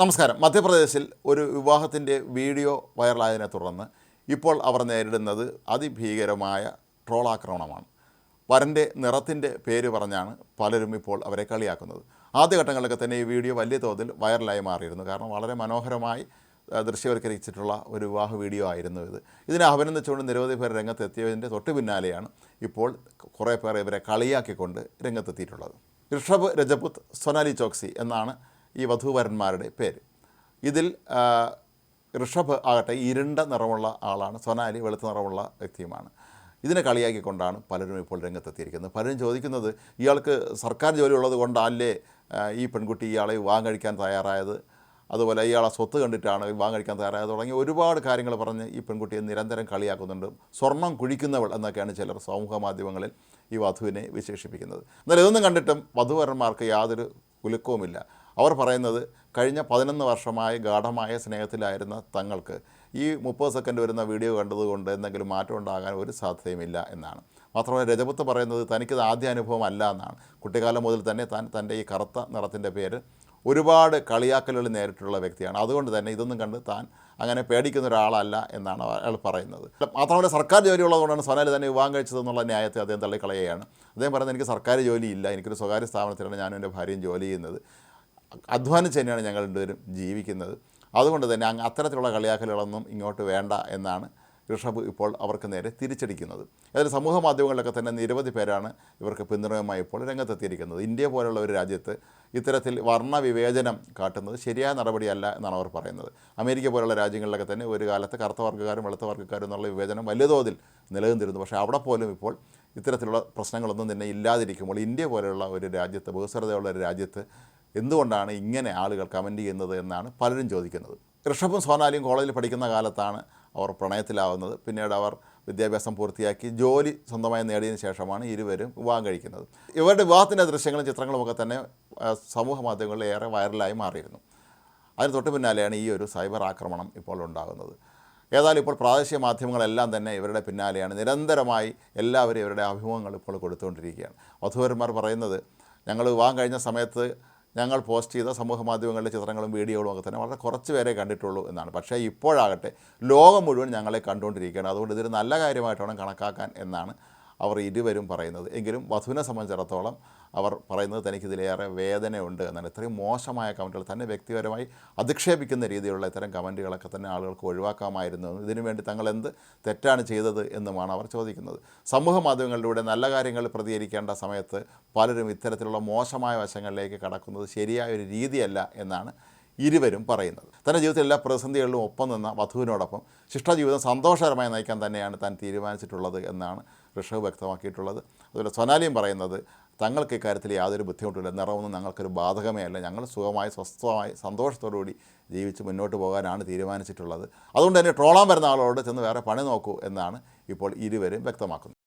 നമസ്കാരം. മധ്യപ്രദേശിൽ ഒരു വിവാഹത്തിന്റെ വീഡിയോ വൈറലായതിനെ തുടർന്ന് ഇപ്പോൾ അവർ നേരിടുന്നത് അതിഭീകരമായ ട്രോൾ ആക്രമണമാണ് വരന്റെ നിറത്തിന്റെ പേര് പറഞ്ഞാണ് പലരും ഇപ്പോൾ അവരെ കളിയാക്കുന്നത്. ആദ്യഘട്ടങ്ങളിലൊക്കെ തന്നെ ഈ വീഡിയോ വലിയ തോതിൽ വൈറലായി മാറിയിരുന്നു. കാരണം വളരെ മനോഹരമായി ദൃശ്യവൽക്കരിച്ചിട്ടുള്ള ഒരു വിവാഹ വീഡിയോ ആയിരുന്നു ഇത്. ഇതിനെ അഭിനന്ദിച്ചുകൊണ്ട് നിരവധി പേർ രംഗത്തെത്തിയതിന്റെ തൊട്ട് പിന്നാലെയാണ് ഇപ്പോൾ കുറേ പേർ ഇവരെ കളിയാക്കിക്കൊണ്ട് രംഗത്തെത്തിയിട്ടുള്ളത്. ഋഷഭ് രജപുത് സൊനാലി ചോക്സി എന്നാണ് ഈ വധൂവരന്മാരുടെ പേര്. ഇതിൽ ഋഷഭ് ആകട്ടെ ഇരുണ്ട നിറമുള്ള ആളാണ് സൊനാലി വെളുത്ത നിറമുള്ള വ്യക്തിയുമാണ്. ഇതിനെ കളിയാക്കിക്കൊണ്ടാണ് പലരും ഇപ്പോൾ രംഗത്തെത്തിയിരിക്കുന്നത്. പലരും ചോദിക്കുന്നത് ഇയാൾക്ക് സർക്കാർ ജോലി ഉള്ളത് കൊണ്ടല്ലേ ഈ പെൺകുട്ടി ഇയാളെ വിവാഹം കഴിക്കാൻ തയ്യാറായത്? അതുപോലെ ഇയാളെ സ്വത്ത് കണ്ടിട്ടാണ് വിവാഹം കഴിക്കാൻ തയ്യാറായത്? തുടങ്ങി ഒരുപാട് കാര്യങ്ങൾ പറഞ്ഞ് ഈ പെൺകുട്ടിയെ നിരന്തരം കളിയാക്കുന്നുണ്ട്. സ്വർണം കുഴിക്കുന്നവൾ എന്നൊക്കെയാണ് ചിലർ സമൂഹ മാധ്യമങ്ങളിൽ ഈ വധുവിനെ വിശേഷിപ്പിക്കുന്നത്. എന്നാൽ ഇതൊന്നും കണ്ടിട്ടും വധുവരന്മാർക്ക് യാതൊരു കുലുക്കവുമില്ല. അവർ പറയുന്നത് കഴിഞ്ഞ പതിനൊന്ന് വർഷമായി ഗാഠമായ സ്നേഹത്തിലായിരുന്ന തങ്ങൾക്ക് ഈ മുപ്പത് സെക്കൻഡ് വരുന്ന വീഡിയോ കണ്ടതുകൊണ്ട് എന്തെങ്കിലും മാറ്റം ഉണ്ടാകാൻ ഒരു സാധ്യതയുമില്ല എന്നാണ്. മാത്രമല്ല രജപുത്ത് പറയുന്നത് തനിക്കിത് ആദ്യ അനുഭവം അല്ല എന്നാണ്. കുട്ടിക്കാലം മുതൽ തന്നെ താൻ തന്റെ ഈ കറുത്ത നിറത്തിന്റെ പേര് ഒരുപാട് കളിയാക്കലുകൾ നേരിട്ടുള്ള വ്യക്തിയാണ്. അതുകൊണ്ട് തന്നെ ഇതൊന്നും കണ്ട് താൻ അങ്ങനെ പേടിക്കുന്ന ഒരാളല്ല എന്നാണ് അയാൾ പറയുന്നത്. മാത്രമല്ല സർക്കാർ ജോലി ഉള്ളതുകൊണ്ടാണ് സോനാലി തന്നെ വിവാഹം കഴിച്ചതെന്നുള്ള ന്യായത്തെ അദ്ദേഹം തള്ളിക്കളയുകയാണ്. അദ്ദേഹം പറയുന്നത് എനിക്ക് സർക്കാർ ജോലിയില്ല എനിക്കൊരു സ്വകാര്യ സ്ഥാപനത്തിലാണ് ഞാനും എന്റെ ഭാര്യയും ജോലി ചെയ്യുന്നത്. അധ്വാനിച്ച് തന്നെയാണ് ഞങ്ങൾ രണ്ടുപേരും ജീവിക്കുന്നത്. അതുകൊണ്ട് തന്നെ അങ്ങ് അത്തരത്തിലുള്ള കളിയാക്കലുകളൊന്നും ഇങ്ങോട്ട് വേണ്ട എന്നാണ് ഋഷഭ് ഇപ്പോൾ അവർക്ക് നേരെ തിരിച്ചടിക്കുന്നത്. അതിൽ സമൂഹ മാധ്യമങ്ങളിലൊക്കെ തന്നെ നിരവധി പേരാണ് ഇവർക്ക് പിന്തുണയുമായി ഇപ്പോൾ രംഗത്തെത്തിയിരിക്കുന്നത്. ഇന്ത്യ പോലുള്ള ഒരു രാജ്യത്ത് ഇത്തരത്തിൽ വർണവിവേചനം കാട്ടുന്നത് ശരിയായ നടപടിയല്ല എന്നാണ് അവർ പറയുന്നത്. അമേരിക്ക പോലുള്ള രാജ്യങ്ങളിലൊക്കെ തന്നെ ഒരു കാലത്ത് കറുത്ത വർഗക്കാരും വെളുത്ത വർഗക്കാരും എന്നുള്ള വിവേചനം വലിയ തോതിൽ നിലനിന്നിരുന്നു. പക്ഷേ അവിടെ പോലും ഇപ്പോൾ ഇത്തരത്തിലുള്ള പ്രശ്നങ്ങളൊന്നും തന്നെ ഇല്ലാതിരിക്കുമ്പോൾ ഇന്ത്യ പോലെയുള്ള ഒരു രാജ്യത്ത് ബഹുസ്വരതയുള്ള ഒരു രാജ്യത്ത് എന്തുകൊണ്ടാണ് ഇങ്ങനെ ആളുകൾ കമന്റ് ചെയ്യുന്നത് എന്നാണ് പലരും ചോദിക്കുന്നത്. ഋഷഭും സോനാലിയും കോളേജിൽ പഠിക്കുന്ന കാലത്താണ് അവർ പ്രണയത്തിലാവുന്നത്. പിന്നീട് അവർ വിദ്യാഭ്യാസം പൂർത്തിയാക്കി ജോലി സ്വന്തമായി നേടിയതിനു ശേഷമാണ് ഇരുവരും വിവാഹം കഴിക്കുന്നത്. ഇവരുടെ വിവാഹത്തിന്റെ ദൃശ്യങ്ങളും ചിത്രങ്ങളും ഒക്കെ തന്നെ സമൂഹ മാധ്യമങ്ങളിൽ ഏറെ വൈറലായി മാറിയിരുന്നു. അതിന് തൊട്ട് പിന്നാലെയാണ് ഈ ഒരു സൈബർ ആക്രമണം ഇപ്പോൾ ഉണ്ടാകുന്നത്. ഏതായാലും ഇപ്പോൾ പ്രാദേശിക മാധ്യമങ്ങളെല്ലാം തന്നെ ഇവരുടെ പിന്നാലെയാണ്. നിരന്തരമായി എല്ലാവരും ഇവരുടെ അഭിമുഖങ്ങൾ ഇപ്പോൾ കൊടുത്തുകൊണ്ടിരിക്കുകയാണ്. വധുവരന്മാർ പറയുന്നത് ഞങ്ങൾ വിവാഹം കഴിഞ്ഞ സമയത്ത് ഞങ്ങൾ പോസ്റ്റ് ചെയ്ത സമൂഹ മാധ്യമങ്ങളിലെ ചിത്രങ്ങളും വീഡിയോകളും ഒക്കെ തന്നെ വളരെ കുറച്ച് പേരെ കണ്ടിട്ടുള്ളൂ എന്നാണ്. പക്ഷേ ഇപ്പോഴാകട്ടെ ലോകം മുഴുവൻ ഞങ്ങളെ കണ്ടുകൊണ്ടിരിക്കുകയാണ്. അതുകൊണ്ട് ഇതൊരു നല്ല കാര്യമായിട്ടാണ് കണക്കാക്കാൻ എന്നാണ് അവർ ഇരുവരും പറയുന്നത്. എങ്കിലും വധുവിനെ സംബന്ധിച്ചിടത്തോളം അവർ പറയുന്നത് തനിക്കിതിലേറെ വേദനയുണ്ട് എന്നാണ്. ഇത്രയും മോശമായ കമന്റുകൾ തന്നെ വ്യക്തിപരമായി അധിക്ഷേപിക്കുന്ന രീതിയിലുള്ള ഇത്തരം കമന്റുകളൊക്കെ തന്നെ ആളുകൾക്ക് ഒഴിവാക്കാമായിരുന്നു. ഇതിനുവേണ്ടി ഇതിനു വേണ്ടി തങ്ങൾ എന്ത് തെറ്റാണ് ചെയ്തത് എന്നുമാണ് അവർ ചോദിക്കുന്നത്. സമൂഹ മാധ്യമങ്ങളിലൂടെ നല്ല കാര്യങ്ങൾ പ്രതികരിക്കേണ്ട സമയത്ത് പലരും ഇത്തരത്തിലുള്ള മോശമായ വശങ്ങളിലേക്ക് കടക്കുന്നത് ശരിയായ ഒരു രീതിയല്ല എന്നാണ് ഇരുവരും പറയുന്നത്. തന്റെ ജീവിതത്തിൽ എല്ലാ പ്രതിസന്ധികളിലും ഒപ്പം നിന്ന വധുവിനോടൊപ്പം ശിഷ്ടജീവിതം സന്തോഷകരമായി നയിക്കാൻ തന്നെയാണ് താൻ തീരുമാനിച്ചിട്ടുള്ളത് എന്നാണ് ഋഷഭ് വ്യക്തമാക്കിയിട്ടുള്ളത്. അതുപോലെ സൊനാലിയും പറയുന്നത് തങ്ങൾക്ക് ഇക്കാര്യത്തിൽ യാതൊരു ബുദ്ധിമുട്ടില്ല നിറമൊന്നും ഞങ്ങൾക്കൊരു ബാധകമേ അല്ല. ഞങ്ങൾ സുഖമായി സ്വസ്ഥമായി സന്തോഷത്തോടുകൂടി ജീവിച്ച് മുന്നോട്ട് പോകാനാണ് തീരുമാനിച്ചിട്ടുള്ളത്. അതുകൊണ്ട് തന്നെ ട്രോളാൻ വരുന്ന ആളോട് ചെന്ന് വേറെ പണി നോക്കൂ എന്നാണ് ഇപ്പോൾ ഇരുവരും വ്യക്തമാക്കുന്നത്.